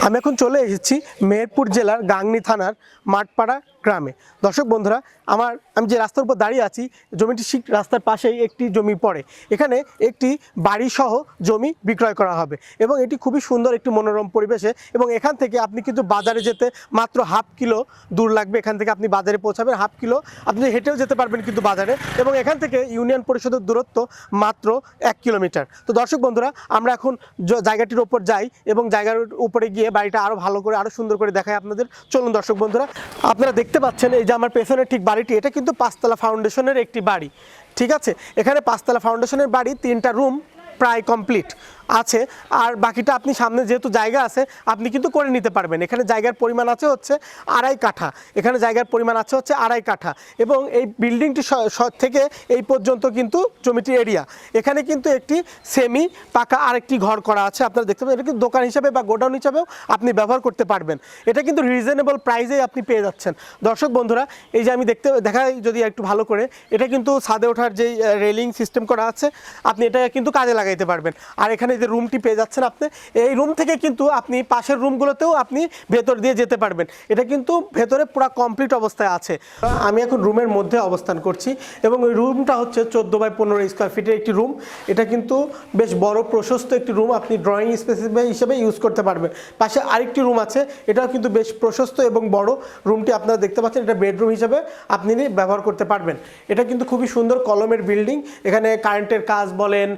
আমি এখন চলে এসেছি মেহেরপুর জেলার গাংনি থানার মাঠপাড়া গ্রামে। দর্শক বন্ধুরা, আমার, আমি যে রাস্তার উপর দাঁড়িয়ে আছি, জমিটি ঠিক রাস্তার পাশেই একটি জমি পড়ে। এখানে একটি বাড়িসহ জমি বিক্রয় করা হবে এবং এটি খুবই সুন্দর একটি মনোরম পরিবেশে এবং এখান থেকে আপনি কিন্তু বাজারে যেতে মাত্র হাফ কিলো দূর লাগবে। এখান থেকে আপনি বাজারে পৌঁছাবেন হাফ কিলো। আপনি হেঁটেও যেতে পারবেন কিন্তু বাজারে এবং এখান থেকে ইউনিয়ন পরিষদের দূরত্ব মাত্র এক কিলোমিটার। তো দর্শক বন্ধুরা, আমরা এখন জায়গাটির ওপর যাই এবং জায়গার উপরে গিয়ে বাড়িটা আরও ভালো করে আরও সুন্দর করে দেখাই আপনাদের। চলুন দর্শক বন্ধুরা, আপনারা দেখতে পাচ্ছেন এই যে আমার পেছনের ঠিক বাড়িটি, এটা কিন্তু পাঁচতলা ফাউন্ডেশনের একটি বাড়ি, ঠিক আছে? এখানে পাঁচতলা ফাউন্ডেশনের বাড়ি, তিনটা রুম প্রায় কমপ্লিট আছে। আর বাকিটা আপনি সামনে যেহেতু জায়গা আছে, আপনি কিন্তু করে নিতে পারবেন। এখানে জায়গার পরিমাণ আছে হচ্ছে আড়াই কাঠা। এখানে জায়গার পরিমাণ আছে হচ্ছে আড়াই কাঠা। এবং এই বিল্ডিংটি থেকে এই পর্যন্ত কিন্তু জমিটি এরিয়া। এখানে কিন্তু একটি সেমি পাকা আরেকটি ঘর করা আছে। আপনারা দেখতে পাবেন এটা কিন্তু দোকান হিসাবে বা গোডাউন হিসাবেও আপনি ব্যবহার করতে পারবেন। এটা কিন্তু রিজনেবল প্রাইসেই আপনি পেয়ে যাচ্ছেন। দর্শক বন্ধুরা, এই যে আমি দেখতে দেখাই যদি একটু ভালো করে, এটা কিন্তু ছাদে ওঠার যেই রেলিং সিস্টেম করা আছে, আপনি এটা কিন্তু কাজে লাগাইতে পারবেন। আর এখানে যে রুমটি পেয়ে যাচ্ছেন আপনি, এই রুম থেকে কিন্তু আপনি পাশের রুমগুলোতেও আপনি ভেতর দিয়ে যেতে পারবেন। এটা কিন্তু ভেতরে পুরো কমপ্লিট অবস্থায় আছে। আমি এখন রুমের মধ্যে অবস্থান করছি এবং ওই রুমটা হচ্ছে চোদ্দ বাই পনেরো স্কোয়ার ফিটের একটি রুম এটা কিন্তু বেশ বড়, প্রশস্ত একটি রুম আপনি ড্রয়িং স্পেস হিসেবে ইউজ করতে পারবেন। পাশে আরেকটি রুম আছে। এটাও কিন্তু বেশ প্রশস্ত এবং বড়। রুমটি আপনারা দেখতে পাচ্ছেন, এটা বেডরুম হিসেবে আপনি ব্যবহার করতে পারবেন। এটা কিন্তু খুবই সুন্দর কলমের বিল্ডিং এখানে কারেন্টের কাজ বলেন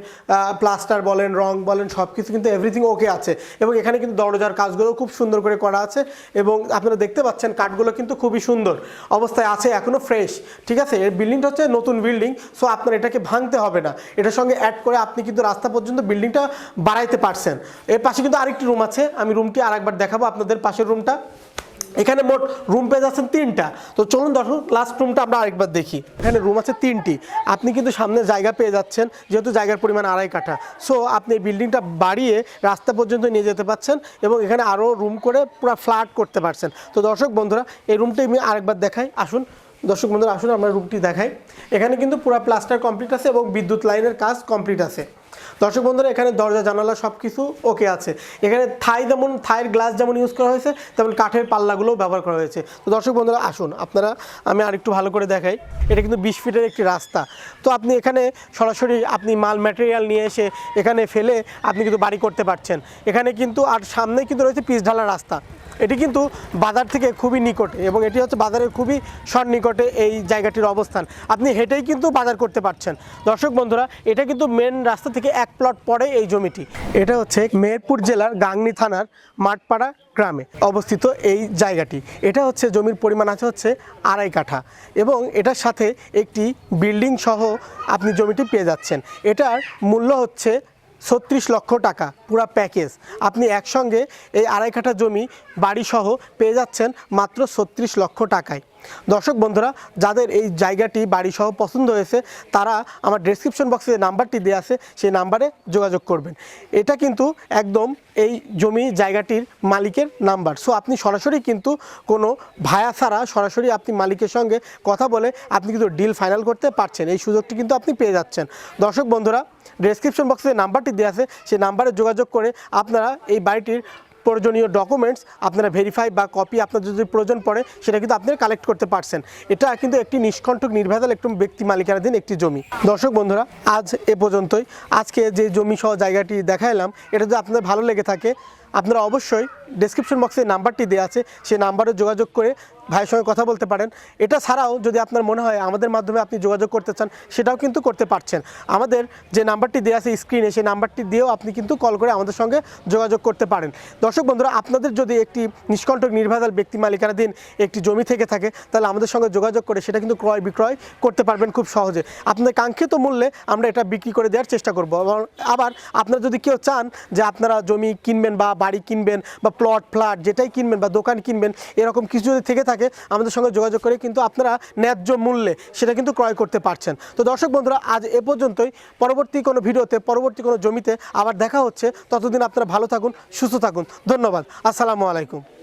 প্লাস্টার বলেন, রং বলেন সব কিছু কিন্তু এভরিথিং ওকে আছে। এবং এখানে কিন্তু দরজার কাজগুলো খুব সুন্দর করে করা আছে। এবং আপনারা দেখতে পাচ্ছেন কাঠগুলো কিন্তু খুবই সুন্দর। অবস্থায় আছে এখনও ফ্রেশ ঠিক আছে? এর বিল্ডিংটা হচ্ছে নতুন বিল্ডিং সো আপনার এটাকে ভাঙতে হবে না। এটার সঙ্গে অ্যাড করে আপনি কিন্তু রাস্তা পর্যন্ত বিল্ডিংটা বাড়াইতে পারছেন। এর পাশে কিন্তু আরেকটি রুম আছে, আমি রুমটি আরেকবার দেখাবো আপনাদের পাশের রুমটা এখানে মোট রুম পেয়ে যাচ্ছেন তিনটা। তো চলুন দর্শক লাস্ট রুমটা আমরা আরেকবার দেখি। এখানে রুম আছে তিনটি। আপনি কিন্তু সামনে জায়গা পেয়ে যাচ্ছেন, যেহেতু জায়গার পরিমাণ আড়াই কাঠা। সো আপনি বিল্ডিংটা বাড়িয়ে রাস্তা পর্যন্ত নিয়ে যেতে পারছেন এবং এখানে আরও রুম করে পুরো ফ্ল্যাট করতে পারছেন। তো দর্শক বন্ধুরা, এই রুমটি আমি আরেকবার দেখাই। আসুন, দর্শক বন্ধুরা, আসুন আমরা রুমটি দেখাই। এখানে কিন্তু পুরো প্লাস্টার কমপ্লিট আছে এবং বিদ্যুৎ লাইনের কাজ কমপ্লিট আছে। দর্শক বন্ধুরা, এখানে দরজা, জানালা সব কিছু ওকে আছে। এখানে থাই যেমন, থাইয়ের গ্লাস যেমন ইউজ করা হয়েছে, তেমন কাঠের পাল্লাগুলোও ব্যবহার করা হয়েছে। তো দর্শক বন্ধুরা, আসুন, আপনারা, আমি আরেকটু ভালো করে দেখাই। এটা কিন্তু বিশ ফিটের একটি রাস্তা। তো আপনি এখানে সরাসরি আপনি মাল ম্যাটেরিয়াল নিয়ে এসে এখানে ফেলে আপনি কিন্তু বাড়ি করতে পারছেন। এখানে কিন্তু আর সামনে কিন্তু রয়েছে পিচ ঢালা রাস্তা। এটি কিন্তু বাজার থেকে খুবই নিকটে এবং এটি হচ্ছে বাজারের খুবই সন্নিকটে এই জায়গাটির অবস্থান। আপনি হেঁটেই কিন্তু বাজার করতে পারছেন। দর্শক বন্ধুরা, এটা কিন্তু মেন রাস্তা থেকে এক প্লট পরে এই জমিটি। এটা হচ্ছে মেহেরপুর জেলার গাংনী থানার মাঠপাড়া গ্রামে অবস্থিত এই জায়গাটি। এটা হচ্ছে জমির পরিমাণ আছে হচ্ছে আড়াই কাঠা এবং এটার সাথে একটি বিল্ডিং সহ আপনি জমিটি পেয়ে যাচ্ছেন। এটার মূল্য হচ্ছে ছত্রিশ লক্ষ টাকা, পুরা প্যাকেজ আপনি একসঙ্গে এই আড়াই কাঠা জমি, বাড়িসহ পেয়ে যাচ্ছেন মাত্র ছত্রিশ লক্ষ টাকায়। দর্শক বন্ধুরা, যাদের এই জায়গাটি, বাড়িসহ পছন্দ হয়েছে, তারা আমার ডেসক্রিপশন বক্সে যে নাম্বারটি দেওয়া আছে, সেই নাম্বারে যোগাযোগ করবেন। এটা কিন্তু একদম এই জমি জায়গাটির মালিকের নাম্বার। সো আপনি সরাসরি কিন্তু কোনো ভায়া ছাড়া সরাসরি আপনি মালিকের সঙ্গে কথা বলে আপনি কিন্তু ডিল ফাইনাল করতে পারছেন। এই সুযোগটি কিন্তু আপনি পেয়ে যাচ্ছেন। দর্শক বন্ধুরা ডেসক্রিপশন বক্সে যে নাম্বারটি দেওয়া আছে, সেই নাম্বারে যোগাযোগ করে আপনারা এই বাড়িটির প্রয়োজনীয় ডকুমেন্টস আপনারা ভেরিফাই বা কপি আপনার যদি প্রয়োজন পড়ে, সেটা কিন্তু আপনারা কালেক্ট করতে পারছেন। এটা কিন্তু একটি নিষ্কণ্ঠক, নির্ভেজাল একটু ব্যক্তি মালিকানাধীন একটি জমি। দর্শক বন্ধুরা, আজ এ পর্যন্তই। আজকে যে জমি সহ জায়গাটি দেখাইলাম, এটা যদি আপনাদের ভালো লেগে থাকে আপনারা অবশ্যই ডেসক্রিপশন বক্সে নাম্বারটি দেওয়া আছে, সেই নাম্বারে যোগাযোগ করে ভাইয়ের সঙ্গে কথা বলতে পারেন। এটা ছাড়াও যদি আপনার মনে হয় আমাদের মাধ্যমে আপনি যোগাযোগ করতে চান, সেটাও কিন্তু করতে পারছেন। আমাদের যে নাম্বারটি দেওয়া আছে স্ক্রিনে সেই নাম্বারটি দিয়েও আপনি কিন্তু কল করে আমাদের সঙ্গে যোগাযোগ করতে পারেন। দর্শক বন্ধুরা, আপনাদের যদি একটি নিষ্কণ্টক, নির্ভেজাল ব্যক্তি মালিকানাধীন একটি জমি থেকে থাকে, তাহলে আমাদের সঙ্গে যোগাযোগ করে সেটা কিন্তু ক্রয় বিক্রয় করতে পারবেন খুব সহজে। আপনাদের কাঙ্ক্ষিত মূল্যে আমরা এটা বিক্রি করে দেওয়ার চেষ্টা করব। আবার- আবার আপনারা যদি কেউ চান যে আপনারা জমি কিনবেন বা বাড়ি কিনবেন বা প্লট ফ্ল্যাট যেটাই কিনবেন বা দোকান কিনবেন, এরকম কিছু যদি থেকে থাকে, আমাদের সঙ্গে যোগাযোগ করে কিন্তু আপনারা ন্যায্য মূল্যে সেটা কিন্তু ক্রয় করতে পারছেন। তো দর্শক বন্ধুরা, আজ এ পর্যন্তই। পরবর্তী কোনো ভিডিওতে, পরবর্তী কোনো জমিতে আবার দেখা হচ্ছে। ততদিন আপনারা ভালো থাকুন, সুস্থ থাকুন। ধন্যবাদ। আসসালামু আলাইকুম।